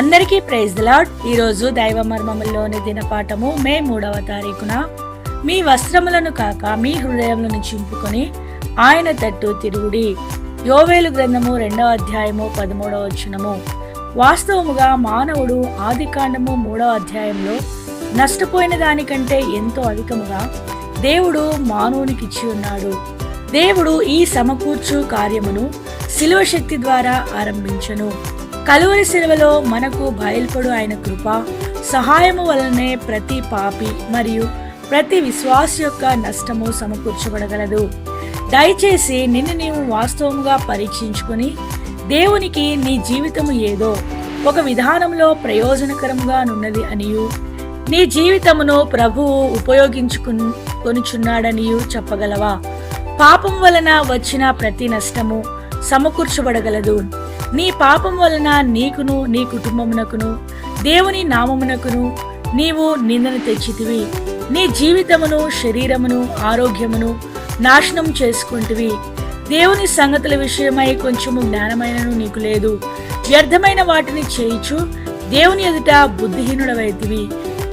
అందరికీ praise lord ఈరోజు దైవ మర్మముల్లోని దినపాఠము మే మూడవ తారీఖున. మీ వస్త్రములను కాక మీ హృదయములను చింపుకొని ఆయన తట్టు తిరుగుడి. యోవేలు గ్రంథము రెండవ అధ్యాయము పదమూడవ వచనము. వాస్తవముగా మానవుడు ఆది కాండము మూడవ అధ్యాయంలో నష్టపోయిన దానికంటే ఎంతో అధికముగా దేవుడు మానవునికి ఇచ్చి ఉన్నాడు. దేవుడు ఈ సమకూర్చు కార్యమును శిలువ శక్తి ద్వారా ఆరంభించను. కలువరి శిలువలో మనకు బయల్పడు ఆయన కృప సహాయము వలనే ప్రతి పాపి మరియు ప్రతి విశ్వాస యొక్క నష్టము సమకూర్చబడగలదు. దయచేసి నిన్ను నీవు వాస్తవంగా పరీక్షించుకుని దేవునికి నీ జీవితము ఏదో ఒక విధానంలో ప్రయోజనకరంగా నున్నది అనియు. నీ జీవితమును ప్రభువు ఉపయోగించుకొనుచున్నాడనియు చెప్పగలవా? పాపం వలన వచ్చిన ప్రతి నష్టము సమకూర్చబడగలదు. నీ పాపం వలన నీకును నీ కుటుంబమునకును దేవుని నామమునకును నీవు నిందను తెచ్చితివి. నీ జీవితమును శరీరమును ఆరోగ్యమును నాశనం చేసుకుంటివి. దేవుని సంగతుల విషయమై కొంచెము జ్ఞానమైనను నీకు లేదు. వ్యర్థమైన వాటిని చేయిచు దేవుని ఎదుట బుద్ధిహీనుడవైతివి.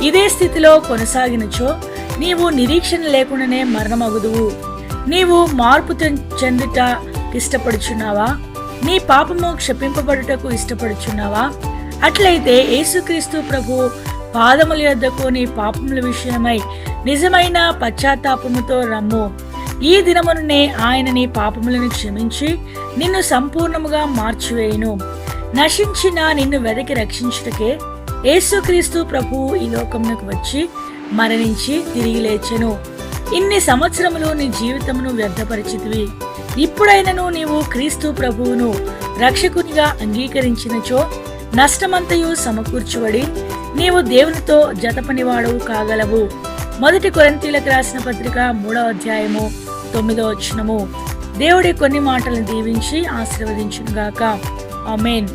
ఇదే స్థితిలో కొనసాగినచో నీవు నిరీక్షణ లేకుండానే మరణమగుదువు. నీవు మార్పు చెందుట ఇష్టపడుచున్నావా? నీ పాపము క్షపింపబడుటకు ఇష్టపడుచున్నావా? అట్లయితే యేసుక్రీస్తు ప్రభు పాదముల యొద్దకు నీ పాపముల విషయమై నిజమైన పశ్చాత్తాపముతో రమ్ము. ఈ దినముననే ఆయన నీ పాపములను క్షమించి నిన్ను సంపూర్ణముగా మార్చివేయును. నశించిన నిన్ను వెదకి రక్షించుటకే యేసుక్రీస్తు ప్రభు ఈ లోకమునకు వచ్చి మరణించి తిరిగి లేచెను. ఇన్ని సంవత్సరములు నీ జీవితమును వ్యర్థపరిచితివి. ఇప్పుడైనను నీవు క్రీస్తు ప్రభువును రక్షకునిగా అంగీకరించినచో నష్టమంతయు సమకూర్చుబడి నీవు దేవునితో జతపనివాడవు కాగలవు. మొదటి కొరంతీలకు రాసిన పత్రిక మూడవ అధ్యాయము తొమ్మిదో వచ్చినము దేవుడి కొన్ని మాటలను దీవించి ఆశీర్వదించునుగాక. ఆమెన్.